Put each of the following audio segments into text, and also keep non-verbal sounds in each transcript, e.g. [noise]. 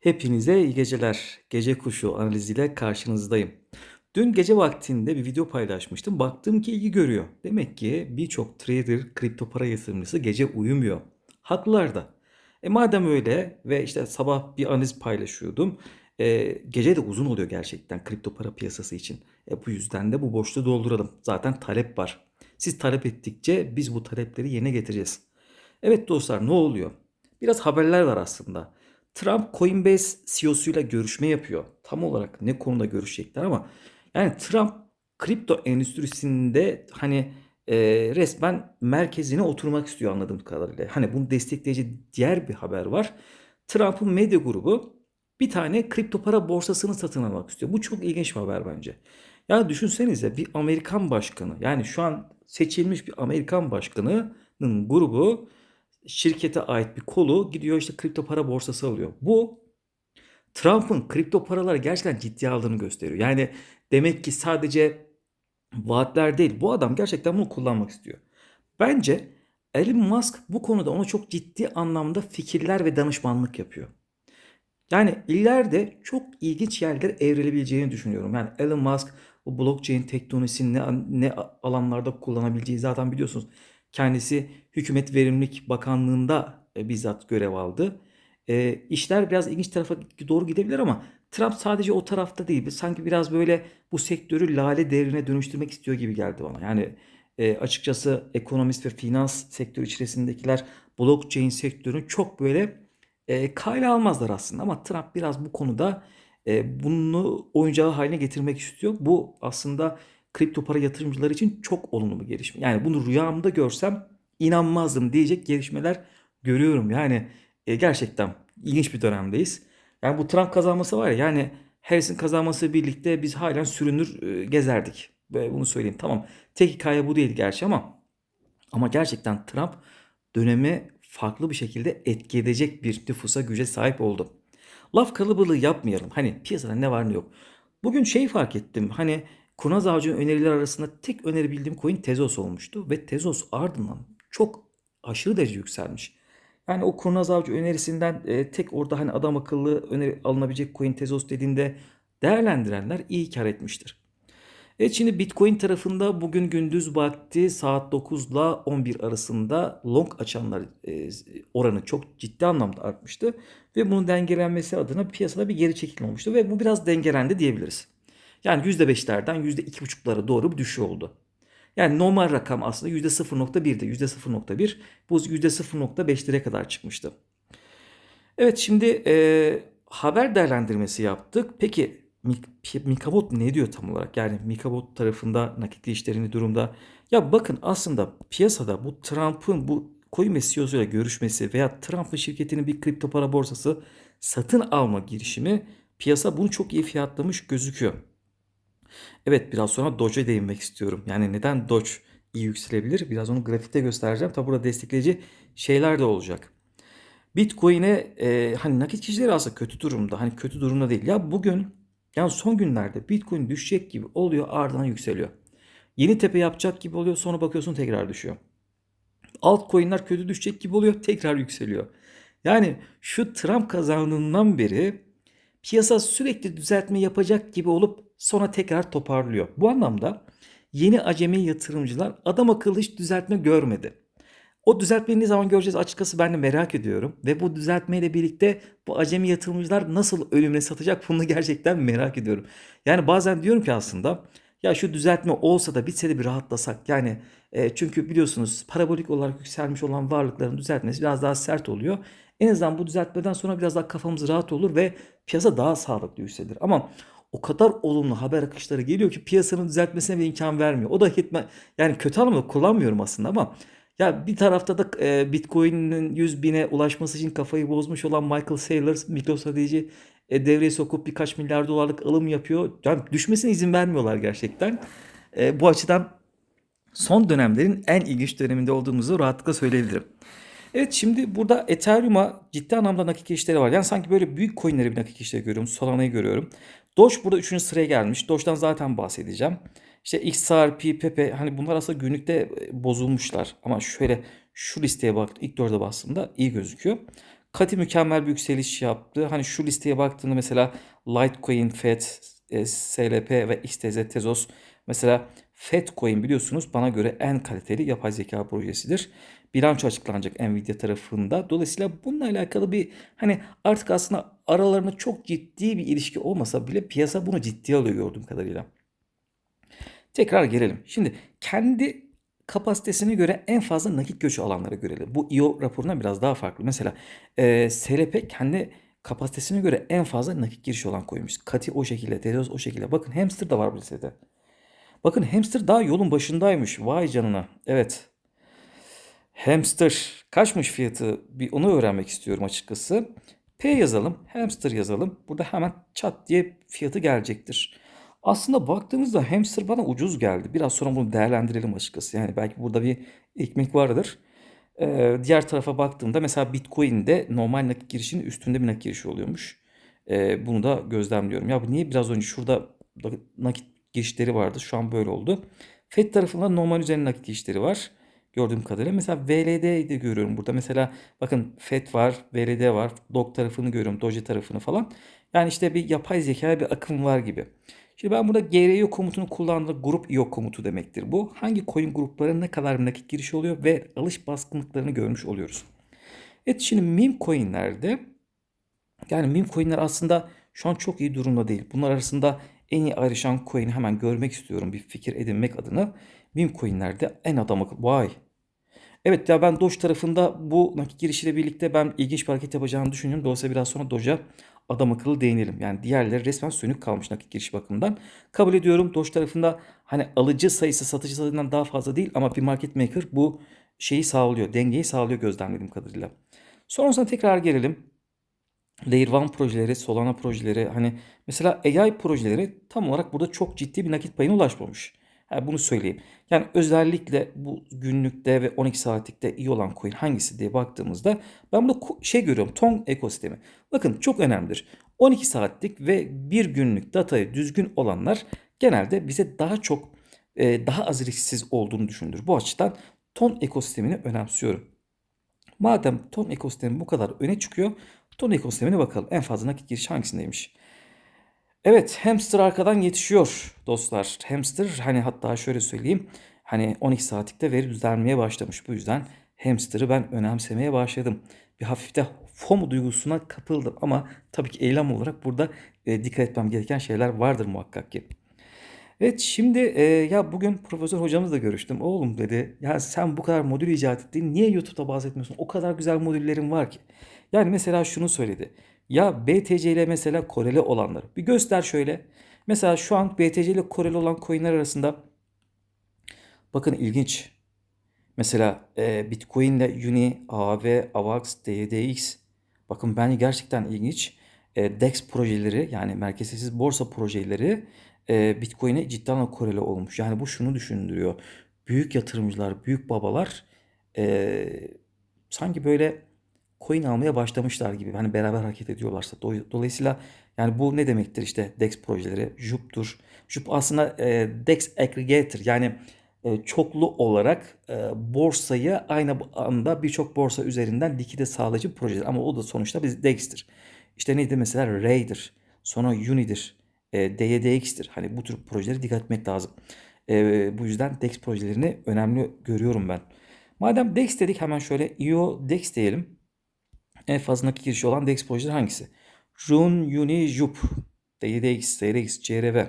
Hepinize iyi geceler. Gece kuşu analiziyle karşınızdayım. Dün gece vaktinde bir video paylaşmıştım. Baktım ki ilgi görüyor. Demek ki birçok trader, kripto para yatırımcısı gece uyumuyor. Haklılar da. E madem öyle ve işte sabah bir analiz paylaşıyordum. E, gece de uzun oluyor gerçekten kripto para piyasası için. E bu yüzden de bu boşluğu dolduralım. Zaten talep var. Siz talep ettikçe biz bu talepleri yerine getireceğiz. Evet dostlar ne oluyor? Biraz haberler var aslında. Trump Coinbase CEO'suyla görüşme yapıyor. Tam olarak ne konuda görüşecekler ama yani Trump kripto endüstrisinde hani e, resmen merkezine oturmak istiyor anladığım kadarıyla. Hani bunu destekleyici diğer bir haber var. Trump'ın medya grubu bir tane kripto para borsasını satın almak istiyor. Bu çok ilginç bir haber bence. Ya düşünsenize bir Amerikan başkanı yani şu an seçilmiş bir Amerikan başkanının grubu şirkete ait bir kolu gidiyor işte kripto para borsası alıyor. Bu Trump'ın kripto paraları gerçekten ciddiye aldığını gösteriyor. Yani demek ki sadece vaatler değil bu adam gerçekten bunu kullanmak istiyor. Bence Elon Musk bu konuda ona çok ciddi anlamda fikirler ve danışmanlık yapıyor. Yani ileride çok ilginç yerlere evrilebileceğini düşünüyorum. Yani Elon Musk bu blockchain teknolojisini ne, ne alanlarda kullanabileceği zaten biliyorsunuz. Kendisi Hükümet Verimlilik Bakanlığı'nda e, bizzat görev aldı. E, işler biraz ilginç tarafa doğru gidebilir ama Trump sadece o tarafta değil. Sanki biraz böyle bu sektörü lale devrine dönüştürmek istiyor gibi geldi bana. Yani e, açıkçası ekonomist ve finans sektörü içerisindekiler blockchain sektörünü çok böyle e, kayla almazlar aslında ama Trump biraz bu konuda e, bunu oyuncağı haline getirmek istiyor. Bu aslında kripto para yatırımcıları için çok olumlu bir gelişme. Yani bunu rüyamda görsem inanmazdım diyecek gelişmeler görüyorum. Yani e, gerçekten ilginç bir dönemdeyiz. Yani bu Trump kazanması var ya yani Harris'in kazanması birlikte biz halen sürünür e, gezerdik. Ve bunu söyleyeyim. Tamam tek hikaye bu değil gerçi ama ama gerçekten Trump dönemi farklı bir şekilde etki edecek bir nüfusa güce sahip oldu. Laf kalabalığı yapmayalım. Hani piyasada ne var ne yok. Bugün şey fark ettim. Hani Kurnaz Avcı'nın önerileri arasında tek önerebildiğim coin Tezos olmuştu. Ve Tezos ardından çok aşırı derece yükselmiş. Yani o Kurnaz Avcı önerisinden e, tek orada hani adam akıllı öneri alınabilecek coin Tezos dediğinde değerlendirenler iyi kar etmiştir. Evet şimdi Bitcoin tarafında bugün gündüz vakti saat 9 ile 11 arasında long açanlar e, oranı çok ciddi anlamda artmıştı. Ve bunun dengelenmesi adına piyasada bir geri çekilme olmuştu ve bu biraz dengelendi diyebiliriz. Yani %5'lerden %2,5'lara doğru bir düşüş oldu. Yani normal rakam aslında %0.1'di. %0.1 bu %0.5'lere kadar çıkmıştı. Evet şimdi e, haber değerlendirmesi yaptık. Peki Mikabot ne diyor tam olarak? Yani Mikabot tarafında nakitli işlerini durumda. Ya bakın aslında piyasada bu Trump'ın bu coin ve CEO'suyla görüşmesi veya Trump'ın şirketinin bir kripto para borsası satın alma girişimi piyasa bunu çok iyi fiyatlamış gözüküyor. Evet biraz sonra Doge'e değinmek istiyorum. Yani neden Doge iyi yükselebilir? Biraz onu grafikte göstereceğim. Tabi burada destekleyici şeyler de olacak. Bitcoin'e e, hani nakit kişileri aslında kötü durumda. Hani kötü durumda değil. Ya bugün yani son günlerde Bitcoin düşecek gibi oluyor ardından yükseliyor. Yeni tepe yapacak gibi oluyor sonra bakıyorsun tekrar düşüyor. Altcoin'ler kötü düşecek gibi oluyor tekrar yükseliyor. Yani şu Trump kazandığından beri piyasa sürekli düzeltme yapacak gibi olup sonra tekrar toparlıyor. Bu anlamda yeni acemi yatırımcılar adam akıllı hiç düzeltme görmedi. O düzeltmeyi ne zaman göreceğiz açıkçası ben de merak ediyorum. Ve bu düzeltmeyle birlikte bu acemi yatırımcılar nasıl ölümle satacak bunu [laughs] gerçekten merak ediyorum. Yani bazen diyorum ki aslında ya şu düzeltme olsa da bitse de bir rahatlasak. Yani e, çünkü biliyorsunuz parabolik olarak yükselmiş olan varlıkların düzeltmesi biraz daha sert oluyor. En azından bu düzeltmeden sonra biraz daha kafamız rahat olur ve piyasa daha sağlıklı yükselir. Ama o kadar olumlu haber akışları geliyor ki piyasanın düzeltmesine bir imkan vermiyor. O da hitme yani kötü anlamda kullanmıyorum aslında ama ya bir tarafta da e, Bitcoin'in 100 bine ulaşması için kafayı bozmuş olan Michael Saylor MicroStrategy e, devreye sokup birkaç milyar dolarlık alım yapıyor. Yani düşmesine izin vermiyorlar gerçekten. E, bu açıdan son dönemlerin en ilginç döneminde olduğumuzu rahatlıkla söyleyebilirim. Evet şimdi burada Ethereum'a ciddi anlamda nakit girişleri var. Yani sanki böyle büyük coinlere bir nakit girişleri görüyorum. Solana'yı görüyorum. Doge burada 3. sıraya gelmiş. Doge'dan zaten bahsedeceğim. İşte XRP, Pepe hani bunlar aslında günlükte bozulmuşlar. Ama şöyle şu listeye bak ilk dörde bastığımda iyi gözüküyor. Kati mükemmel bir yükseliş yaptı. Hani şu listeye baktığında mesela Litecoin, FED, e, SLP ve XTZ Tezos mesela FedCoin biliyorsunuz bana göre en kaliteli yapay zeka projesidir. Bilanço açıklanacak Nvidia tarafında. Dolayısıyla bununla alakalı bir hani artık aslında aralarında çok ciddi bir ilişki olmasa bile piyasa bunu ciddiye alıyor gördüğüm kadarıyla. Tekrar gelelim. Şimdi kendi kapasitesine göre en fazla nakit göçü alanlara görelim. Bu IO raporundan biraz daha farklı. Mesela e, SLP kendi kapasitesine göre en fazla nakit girişi olan koymuş. Kati o şekilde, Tereos o şekilde. Bakın Hamster da var bu listede. Bakın Hamster daha yolun başındaymış. Vay canına. Evet. Hamster kaçmış fiyatı? Bir onu öğrenmek istiyorum açıkçası. P yazalım, hamster yazalım. Burada hemen çat diye fiyatı gelecektir. Aslında baktığımızda hamster bana ucuz geldi. Biraz sonra bunu değerlendirelim açıkçası. Yani belki burada bir ekmek vardır. Ee, diğer tarafa baktığımda mesela Bitcoin'de normal nakit girişinin üstünde bir nakit girişi oluyormuş. Ee, bunu da gözlemliyorum. Ya niye biraz önce şurada nakit girişleri vardı. Şu an böyle oldu. FED tarafında normal üzerinde nakit girişleri var. Gördüğüm kadarıyla. Mesela VLD'yi de görüyorum burada. Mesela bakın FED var, VLD var. DOG tarafını görüyorum, Doge tarafını falan. Yani işte bir yapay zeka bir akım var gibi. Şimdi ben burada GRIO komutunu kullandığımda grup IO komutu demektir bu. Hangi coin grupları ne kadar nakit girişi oluyor ve alış baskınlıklarını görmüş oluyoruz. Evet şimdi meme coinlerde yani meme coinler aslında şu an çok iyi durumda değil. Bunlar arasında en iyi ayrışan coin'i hemen görmek istiyorum bir fikir edinmek adına. Meme coinlerde en adamı vay. Evet ya ben Doge tarafında bu nakit girişiyle birlikte ben ilginç bir hareket yapacağını düşünüyorum. Dolayısıyla biraz sonra Doge'a adam akıllı değinelim. Yani diğerleri resmen sönük kalmış nakit giriş bakımından. Kabul ediyorum Doge tarafında hani alıcı sayısı satıcı sayısından daha fazla değil ama bir market maker bu şeyi sağlıyor. Dengeyi sağlıyor gözlemlediğim kadarıyla. Sonrasında tekrar gelelim. Layer 1 projeleri, Solana projeleri hani mesela AI projeleri tam olarak burada çok ciddi bir nakit payına ulaşmamış. Yani bunu söyleyeyim. Yani özellikle bu günlükte ve 12 saatlikte iyi olan coin hangisi diye baktığımızda ben burada şey görüyorum. Tong ekosistemi. Bakın çok önemlidir. 12 saatlik ve bir günlük datayı düzgün olanlar genelde bize daha çok e, daha az risksiz olduğunu düşündür. Bu açıdan ton ekosistemini önemsiyorum. Madem ton ekosistemi bu kadar öne çıkıyor, ton ekosistemine bakalım. En fazla nakit giriş hangisindeymiş? Evet hamster arkadan yetişiyor dostlar. Hamster hani hatta şöyle söyleyeyim. Hani 12 saatlikte veri düzenlemeye başlamış. Bu yüzden hamster'ı ben önemsemeye başladım. Bir hafif de FOMO duygusuna kapıldım ama tabii ki eylem olarak burada e, dikkat etmem gereken şeyler vardır muhakkak ki. Evet şimdi e, ya bugün profesör hocamızla görüştüm. Oğlum dedi ya sen bu kadar modül icat ettin niye YouTube'da bahsetmiyorsun? O kadar güzel modüllerin var ki. Yani mesela şunu söyledi. Ya BTC ile mesela koreli olanları. Bir göster şöyle. Mesela şu an BTC ile koreli olan coinler arasında bakın ilginç. Mesela e, Bitcoin ile Uni, AV, AVAX, DDX. Bakın bence gerçekten ilginç. E, DEX projeleri yani merkeziyetsiz borsa projeleri e, Bitcoin'e ciddi koreli olmuş. Yani bu şunu düşündürüyor. Büyük yatırımcılar, büyük babalar e, sanki böyle coin almaya başlamışlar gibi. Hani beraber hareket ediyorlarsa. Dolayısıyla yani bu ne demektir işte DEX projeleri? JUP'tur. JUP aslında e, DEX aggregator yani e, çoklu olarak e, borsayı aynı anda birçok borsa üzerinden likide sağlayıcı projeler. Ama o da sonuçta biz DEX'tir. İşte neydi mesela Ray'dir. Sonra Uni'dir. E, DYDX'tir. Hani bu tür projelere dikkat etmek lazım. E, bu yüzden DEX projelerini önemli görüyorum ben. Madem DEX dedik hemen şöyle IO DEX diyelim en fazla nakit girişi olan DEX projeleri hangisi? Rune, Uni, Jup, DDX, DRX, CRV.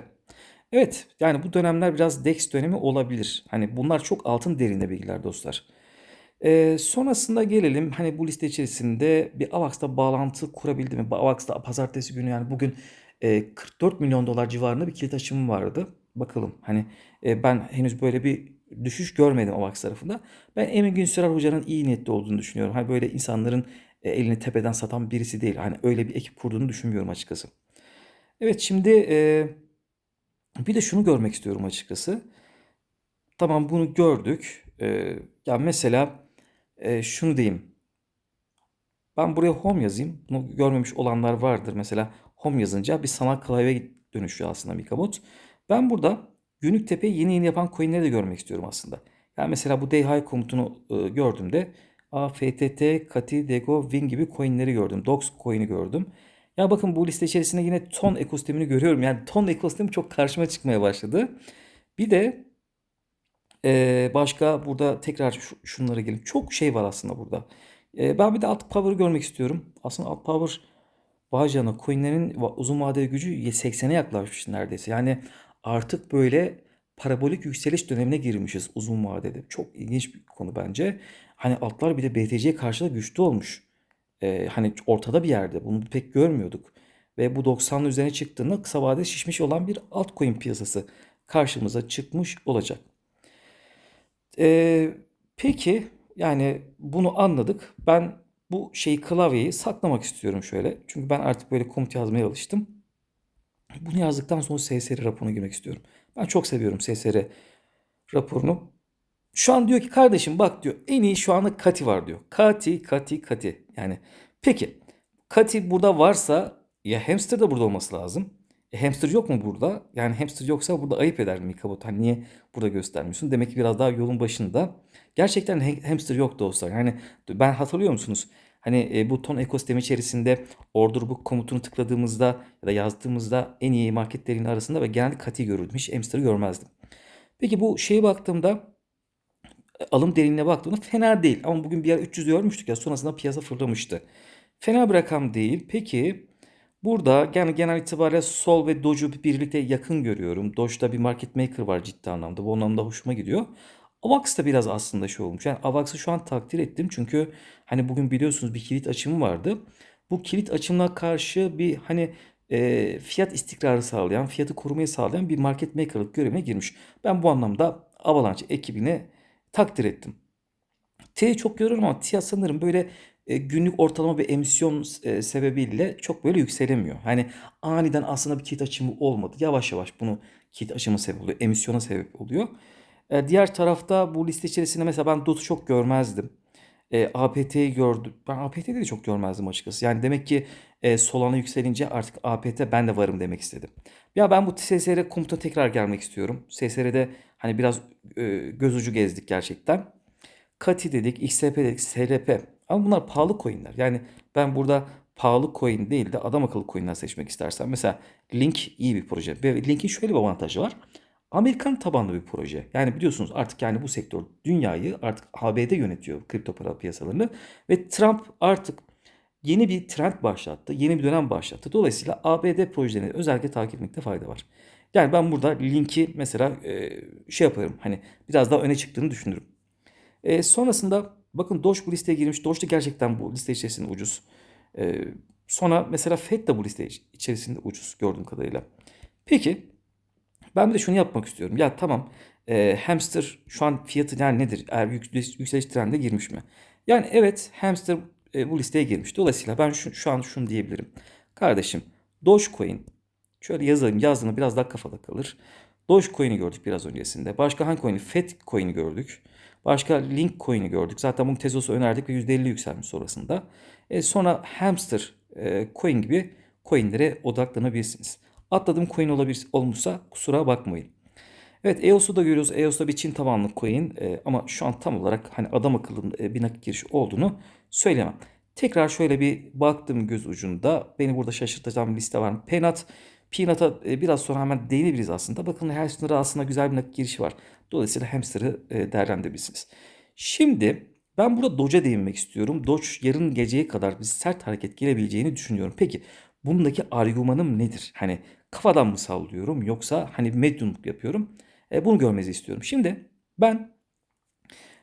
Evet yani bu dönemler biraz DEX dönemi olabilir. Hani bunlar çok altın derinde bilgiler dostlar. Ee, sonrasında gelelim hani bu liste içerisinde bir AVAX'ta bağlantı kurabildi mi? AVAX'ta pazartesi günü yani bugün e, 44 milyon dolar civarında bir kilit açımı vardı. Bakalım hani e, ben henüz böyle bir düşüş görmedim AVAX tarafında. Ben Emin Günsürer Hoca'nın iyi niyetli olduğunu düşünüyorum. Hani böyle insanların e, elini tepeden satan birisi değil. Hani öyle bir ekip kurduğunu düşünmüyorum açıkçası. Evet şimdi e, bir de şunu görmek istiyorum açıkçası. Tamam bunu gördük. E, ya mesela e, şunu diyeyim. Ben buraya home yazayım. Bunu görmemiş olanlar vardır. Mesela home yazınca bir sanal klavye dönüşüyor aslında Mikabot. Ben burada günlük tepe yeni yeni yapan coinleri de görmek istiyorum aslında. Yani mesela bu high komutunu e, gördüğümde AFTT, Kati, Dego, Win gibi coinleri gördüm. Dox coin'i gördüm. Ya bakın bu liste içerisinde yine ton ekosistemini görüyorum. Yani ton ekosistemi çok karşıma çıkmaya başladı. Bir de ee, başka burada tekrar şu- şunlara gelin. Çok şey var aslında burada. Ee, ben bir de alt power'ı görmek istiyorum. Aslında alt power Bağcan'a coinlerin uzun vadeli gücü 80'e yaklaşmış neredeyse. Yani artık böyle parabolik yükseliş dönemine girmişiz uzun vadede. Çok ilginç bir konu bence. Hani altlar bir de BTC'ye karşı da güçlü olmuş. Ee, hani ortada bir yerde. Bunu pek görmüyorduk. Ve bu 90'ın üzerine çıktığında kısa vadede şişmiş olan bir altcoin piyasası karşımıza çıkmış olacak. Ee, peki yani bunu anladık. Ben bu şeyi klavyeyi saklamak istiyorum şöyle. Çünkü ben artık böyle komut yazmaya alıştım. Bunu yazdıktan sonra SSR raporuna girmek istiyorum. Ben çok seviyorum SSR raporunu. Şu an diyor ki kardeşim bak diyor en iyi şu anda Kati var diyor. Kati, Kati, Kati. Yani peki Kati burada varsa ya hamster da burada olması lazım. E, hamster yok mu burada? Yani hamster yoksa burada ayıp eder Mikabot. Hani niye burada göstermiyorsun? Demek ki biraz daha yolun başında. Gerçekten ha- hamster yok olsa. Yani ben hatırlıyor musunuz? Hani e, bu ton ekosistemi içerisinde order book komutunu tıkladığımızda ya da yazdığımızda en iyi marketlerin arasında ve genelde Kati görürdüm. Hiç hamster'ı görmezdim. Peki bu şeye baktığımda alım derinliğine baktığımda fena değil. Ama bugün bir yer 300 görmüştük ya sonrasında piyasa fırlamıştı. Fena bir rakam değil. Peki burada yani genel itibariyle Sol ve Doge'u birlikte yakın görüyorum. Doge'da bir market maker var ciddi anlamda. Bu anlamda hoşuma gidiyor. Avax da biraz aslında şey olmuş. Yani Avax'ı şu an takdir ettim. Çünkü hani bugün biliyorsunuz bir kilit açımı vardı. Bu kilit açımına karşı bir hani e, fiyat istikrarı sağlayan, fiyatı korumayı sağlayan bir market maker'lık görevine girmiş. Ben bu anlamda Avalanche ekibine takdir ettim. T'yi çok görüyorum ama TİA sanırım böyle e, günlük ortalama bir emisyon e, sebebiyle çok böyle yükselemiyor. Hani aniden aslında bir kilit açımı olmadı. Yavaş yavaş bunu kilit açımı sebep oluyor. Emisyona sebep oluyor. E, diğer tarafta bu liste içerisinde mesela ben DOT'u çok görmezdim. E, APT'yi gördüm. Ben APT'yi de çok görmezdim açıkçası. Yani demek ki e, Solana yükselince artık APT ben de varım demek istedim. Ya ben bu SSR komuta tekrar gelmek istiyorum. SSR'de hani biraz e, göz ucu gezdik gerçekten. Kati dedik, XRP dedik, SLP. Ama bunlar pahalı coinler. Yani ben burada pahalı coin değil de adam akıllı coinler seçmek istersem. Mesela Link iyi bir proje. Ve Link'in şöyle bir avantajı var. Amerikan tabanlı bir proje. Yani biliyorsunuz artık yani bu sektör dünyayı artık ABD yönetiyor kripto para piyasalarını. Ve Trump artık yeni bir trend başlattı. Yeni bir dönem başlattı. Dolayısıyla ABD projelerini özellikle takip etmekte fayda var. Yani ben burada linki mesela e, şey yaparım. Hani biraz daha öne çıktığını düşünürüm. E, sonrasında bakın Doge bu listeye girmiş. Doge de gerçekten bu liste içerisinde ucuz. E, sonra mesela FED de bu liste içerisinde ucuz gördüğüm kadarıyla. Peki ben bir de şunu yapmak istiyorum. Ya tamam e, hamster şu an fiyatı yani nedir? Eğer yükseliş, yükseliş trendine girmiş mi? Yani evet hamster e, bu listeye girmiş. Dolayısıyla ben şu, şu an şunu diyebilirim. Kardeşim Dogecoin şöyle yazalım yazdığında biraz daha kafada kalır. Dogecoin'i gördük biraz öncesinde. Başka hangi coin'i? FED coin'i gördük. Başka Link coin'i gördük. Zaten bunun tezosu önerdik ve %50 yükselmiş sonrasında. E, sonra Hamster e, coin gibi coin'lere odaklanabilirsiniz. Atladığım coin olabilir, olmuşsa kusura bakmayın. Evet EOS'u da görüyoruz. EOS'da bir Çin tabanlı coin e, ama şu an tam olarak hani adam akıllı e, bir nakit girişi olduğunu söylemem. Tekrar şöyle bir baktım göz ucunda. Beni burada şaşırtacağım bir liste var. Peanut. Peanut'a e, biraz sonra hemen değinebiliriz aslında. Bakın her sınırda aslında güzel bir nakit girişi var. Dolayısıyla hamster'ı e, değerlendirebilirsiniz. Şimdi ben burada Doge'a değinmek istiyorum. Doge yarın geceye kadar bir sert hareket gelebileceğini düşünüyorum. Peki bundaki argümanım nedir? Hani kafadan mı sallıyorum yoksa hani medyumluk yapıyorum? E, bunu görmenizi istiyorum. Şimdi ben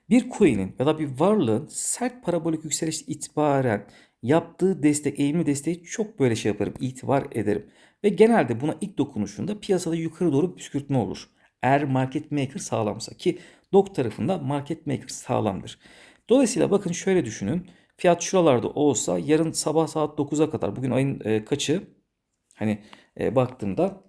bir coin'in ya da bir varlığın sert parabolik yükseliş itibaren yaptığı destek, eğimli desteği çok böyle şey yaparım, itibar ederim. Ve genelde buna ilk dokunuşunda piyasada yukarı doğru püskürtme olur. Eğer market maker sağlamsa ki DOK tarafında market maker sağlamdır. Dolayısıyla bakın şöyle düşünün. Fiyat şuralarda olsa yarın sabah saat 9'a kadar bugün ayın e, kaçı? Hani e, baktığımda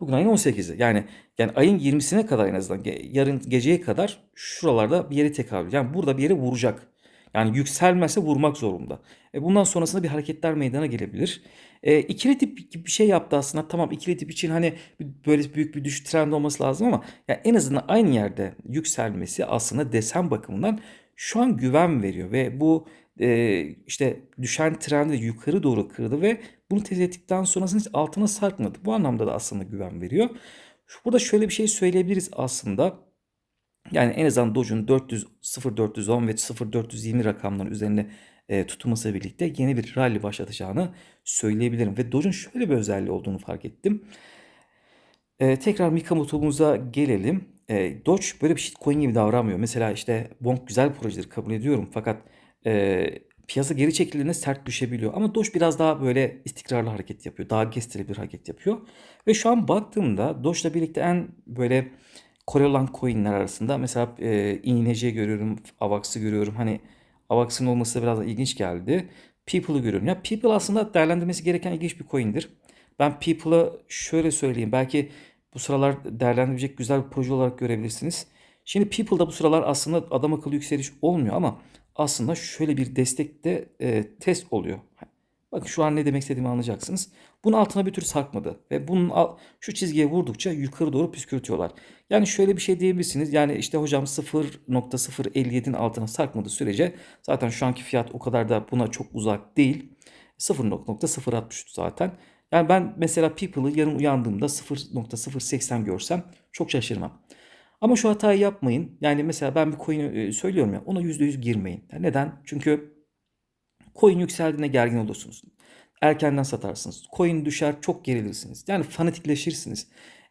bugün ayın 18'i. Yani yani ayın 20'sine kadar en azından yarın geceye kadar şuralarda bir yere tekabül. Yani burada bir yere vuracak. Yani yükselmezse vurmak zorunda. E bundan sonrasında bir hareketler meydana gelebilir. E, ikili gibi bir şey yaptı aslında. Tamam ikili tip için hani böyle büyük bir düşüş trend olması lazım ama ya en azından aynı yerde yükselmesi aslında desen bakımından şu an güven veriyor ve bu e, işte düşen trendi yukarı doğru kırdı ve bunu test ettikten sonrasında hiç altına sarkmadı. Bu anlamda da aslında güven veriyor. Burada şöyle bir şey söyleyebiliriz aslında. Yani en azından Doge'un 400, 0.410 ve 0.420 rakamların üzerinde e, tutulması birlikte yeni bir rally başlatacağını söyleyebilirim. Ve Doge'un şöyle bir özelliği olduğunu fark ettim. E, tekrar Mikamoto'muza gelelim. E, böyle bir shitcoin gibi davranmıyor. Mesela işte Bonk güzel bir projedir kabul ediyorum. Fakat e, piyasa geri çekildiğinde sert düşebiliyor. Ama Doge biraz daha böyle istikrarlı hareket yapıyor. Daha gestili bir hareket yapıyor. Ve şu an baktığımda Doge'la birlikte en böyle olan coinler arasında mesela e, İNC görüyorum, AVAX'ı görüyorum. Hani AVAX'ın olması biraz da ilginç geldi. People'ı görüyorum. Ya People aslında değerlendirmesi gereken ilginç bir coin'dir. Ben People'ı şöyle söyleyeyim. Belki bu sıralar değerlendirecek güzel bir proje olarak görebilirsiniz. Şimdi People'da bu sıralar aslında adam akıllı yükseliş olmuyor ama aslında şöyle bir destek de e, test oluyor. Bakın şu an ne demek istediğimi anlayacaksınız. Bunun altına bir türlü sarkmadı. Ve bunun şu çizgiye vurdukça yukarı doğru püskürtüyorlar. Yani şöyle bir şey diyebilirsiniz. Yani işte hocam 0.057'nin altına sarkmadığı sürece zaten şu anki fiyat o kadar da buna çok uzak değil. 0.063 zaten. Yani ben mesela People'ı yarın uyandığımda 0.080 görsem çok şaşırmam. Ama şu hatayı yapmayın. Yani mesela ben bir coin'i e, söylüyorum ya ona %100 girmeyin. Yani neden? Çünkü Coin yükseldiğinde gergin olursunuz. Erkenden satarsınız. Coin düşer çok gerilirsiniz. Yani fanatikleşirsiniz.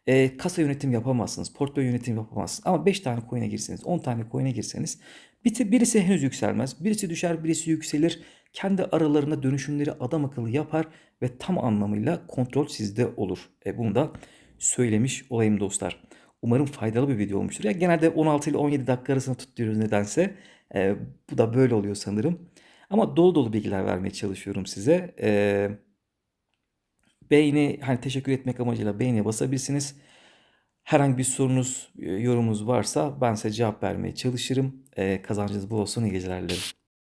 E, kasa yönetim yapamazsınız. Portföy yönetim yapamazsınız. Ama 5 tane coin'e girseniz, 10 tane coin'e girseniz bir- birisi henüz yükselmez. Birisi düşer, birisi yükselir. Kendi aralarında dönüşümleri adam akıllı yapar ve tam anlamıyla kontrol sizde olur. E, bunu da söylemiş olayım dostlar. Umarım faydalı bir video olmuştur. Ya genelde 16 ile 17 dakika arasında tutuyoruz nedense. E, bu da böyle oluyor sanırım. Ama dolu dolu bilgiler vermeye çalışıyorum size. Ee, beğeni, hani teşekkür etmek amacıyla beğeniye basabilirsiniz. Herhangi bir sorunuz, e, yorumunuz varsa ben size cevap vermeye çalışırım. Ee, kazancınız bol olsun, iyi geceler dilerim.